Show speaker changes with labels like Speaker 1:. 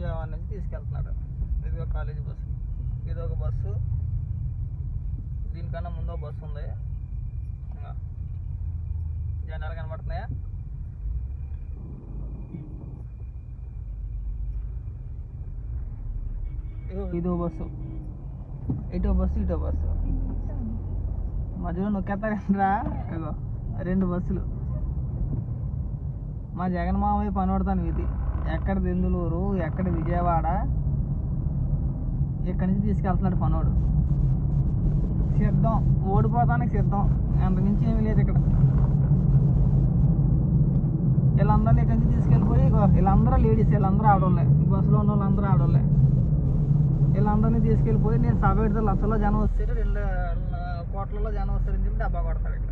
Speaker 1: విజయవాడ నుంచి తీసుకెళ్తున్నాడు. ఇది ఒక కాలేజీ బస్సు ఇది ఒక బస్సు దీనికన్నా ముందు బస్సు ఉంది. జనాలు కనబడుతున్నాయా? ఇదో- బస్సు ఇటో బస్సు ఇటో బస్సు మధ్యలో నొక్కేస్తారా ఇగో రెండు బస్సులు మా జగన్ మామయ్య పడతాను ఇది ఎక్కడ దెందులూరు ఎక్కడ విజయవాడ ఇక్కడి నుంచి తీసుకెళ్తున్నాడు పనోడు. సిద్ధం ఓడిపోతానికి సిద్ధం. అంత మించి ఏమీ లేదు ఇక్కడ. వీళ్ళందరినీ ఇక్కడి నుంచి తీసుకెళ్ళిపోయి వీళ్ళందరూ లేడీస్ వీళ్ళందరూ ఆడోళ్ళే. బస్సులో ఉన్న వాళ్ళందరూ ఆడోళ్ళే. వీళ్ళందరినీ తీసుకెళ్ళిపోయి నేను సభ పెడితే లక్షల్లో జనం వస్తారు రెండు కోట్లలో జనం వస్తారని చెప్పి డబ్బా కొడతాడు ఇక్కడ.